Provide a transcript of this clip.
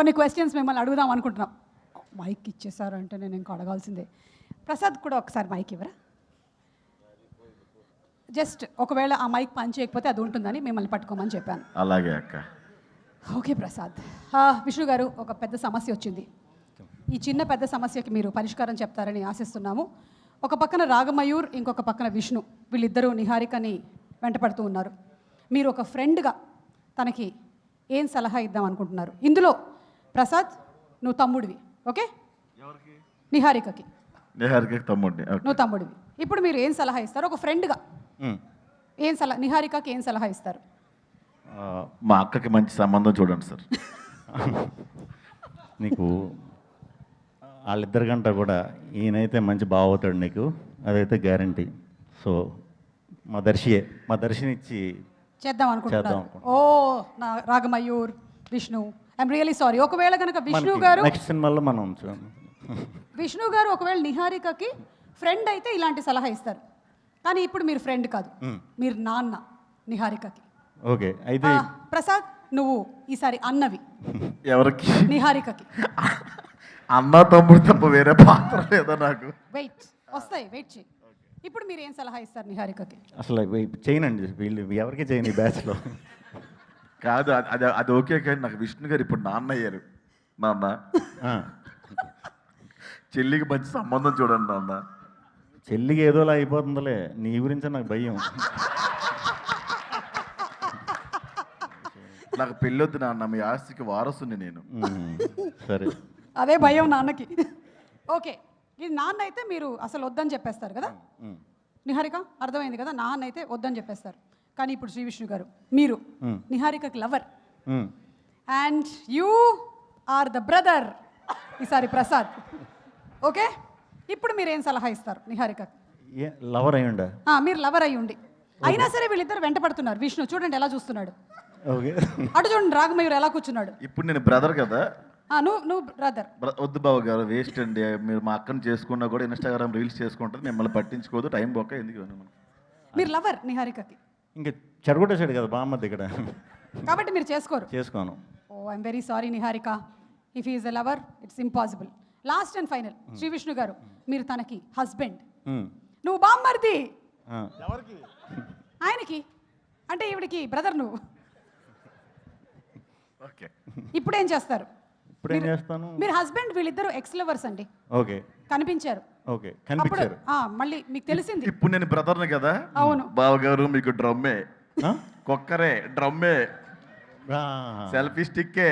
కొన్ని క్వశ్చన్స్ మిమ్మల్ని అడుగుదాం అనుకుంటున్నాం. మైక్ ఇచ్చేసారు అంటే నేను ఇంకా అడగాల్సిందే. ప్రసాద్ కూడా ఒకసారి మైక్ ఇవ్వరా? జస్ట్ ఒకవేళ ఆ మైక్ పని చేయకపోతే అది ఉంటుందని మిమ్మల్ని పట్టుకోమని చెప్పాను. అలాగే అక్క. ఓకే ప్రసాద్. విష్ణు గారు ఒక పెద్ద సమస్య వచ్చింది. ఈ చిన్న పెద్ద సమస్యకి మీరు పరిష్కారం చెప్తారని ఆశిస్తున్నాము. ఒక పక్కన రాగమయూర్ ఇంకొక పక్కన విష్ణు. వీళ్ళిద్దరూ నిహారికని వెంటపడుతూ ఉన్నారు. మీరు ఒక ఫ్రెండ్గా తనకి ఏం సలహా ఇద్దాం అనుకుంటున్నారు? ఇందులో ప్రసాద్ నువ్వు తమ్ముడివి ఓకే? నిహారికకి. నిహారిక తమ్ముడిని ఓకే. నువ్వు తమ్ముడివి. ఇప్పుడు మీరు ఏం సలహా ఇస్తారు? ఒక ఫ్రెండ్గా. ఏం సలహా నిహారికకి ఏం సలహా ఇస్తారు? మా అక్కకి మంచి సంబంధం చూడండి సార్. నీకు వాళ్ళిద్దరి గంట కూడా ఈయనైతే మంచి బావ అవుతాడు నీకు అదైతే గ్యారంటీ. సో మా దర్శియే మా దర్శిని ఇచ్చి చేద్దాం అనుకుంటున్నారు చేద్దాం అనుకుంటున్నాను. ఓ నా Ragamayur Vishnu. I'm really sorry ఒకవేళ కనుక విష్ణు గారు నెక్స్ట్ సినిమాలో మనం విష్ణు గారు ఒకవేళ నిహారికకి ఫ్రెండ్ అయితే ఇలాంటి సలహా ఇస్తారు. కానీ ఇప్పుడు మీరు ఫ్రెండ్ కాదు. మీరు నాన్న నిహారికకి. ఓకే అయితే ప్రసాద్ నువ్వు ఈసారి అన్నవి. ఎవరికి? నిహారికకి. అన్న తమ్ముడు తప్ప వేరే పాత్ర లేదా నాకు? వెయిట్ వస్తాయి వెయిట్ చేయి. ఇప్పుడు మీరు ఏం సలహా ఇస్తారు నిహారికకి? అసలు చేయనండి వీళ్ళు ఎవరికి చేయను ఈ బ్యాచ్లో కాదు అది- అది అది ఓకే కానీ నాకు విష్ణు గారు ఇప్పుడు నాన్న అయ్యారు నాన్న. ఆ, చెల్లికి మంచి సంబంధం చూడండి నాన్న. చెల్లికి ఏదోలా అయిపోతుందిలే. నీ గురించే నాకు భయం. నాకు పెళ్ళొద్దు నాన్న. మీ ఆస్తికి వారసుని నేను. సరే. అదే భయం నాన్నకి. ఓకే. ఇది నాన్న అయితే మీరు అసలు వద్దని చెప్పేస్తారు కదా? నిహారిక అర్థమైంది కదా? నాన్న అయితే వద్దని చెప్పేస్తారు. కానీ ఇప్పుడు శ్రీ విష్ణు గారు మీరు. నిహారికకి lover. And you are the brother ఈసారి ప్రసాద్. ఓకే? ఇప్పుడు మీరు ఏం సలహా ఇస్తారు నిహారికకి? ఏ లవర్ అయ్యుండా? ఆ, మీరు లవర్ అయ్యి ఉండి అయినా సరే వీళ్ళిద్దరు వెంట పడుతున్నారు విష్ణు చూడండి ఎలా చూస్తున్నాడు. ఓకే. అటు చూడండి రాగమయూర్ ఎలా కూర్చున్నాడు. ఇప్పుడు నేను బ్రదర్ కదా. ఆ, నువ్వు నువ్వు బ్రదర్. బ్ర- వద్దు బాబు గారు వేస్ట్ అండి. మీరు మా అక్కని చేసుకున్నా కూడా ఇన్స్టాగ్రామ్ రీల్స్ చేసుకుంటుంది మిమ్మల్ని పట్టించుకోదు టైం బొక్క ఎందుకు? మీరు లవర్ నిహారికకి. ఇంకా చెడగొట్టేసాడు కదా బామ్మద్ది ఇక్కడ కాబట్టి మీరు చేసుకోరు. చేసుకోను. ఓ I'm very sorry Niharika. If is a lover it's impossible last and final Sri Vishnu గారు మీరు తనకి హస్బెండ్ ఉమ్, నువ్వు బామ్మర్ది. ఆయనకి. అంటే ఈవిడికి బ్రదర్ నువ్వు. ఓకే. ఇప్పుడు ఏం చేస్తారు? ఇప్పుడు ఏం చేస్తాను? మీరు హస్బెండ్ వీళ్ళిద్దరు ఎక్స్ లవర్స్ అండి. ఓకే. కనిపించారు. ఓకే కనిపించారు. ఆ, మళ్ళీ మీకు తెలిసింది. ఇప్పుడు నేను బ్రదర్ని కదా? అవును. బావగారు మీకు డ్రమ్మే? కుక్కరే డ్రమ్మే. ఆ. సెల్ఫీ స్టిక్కే.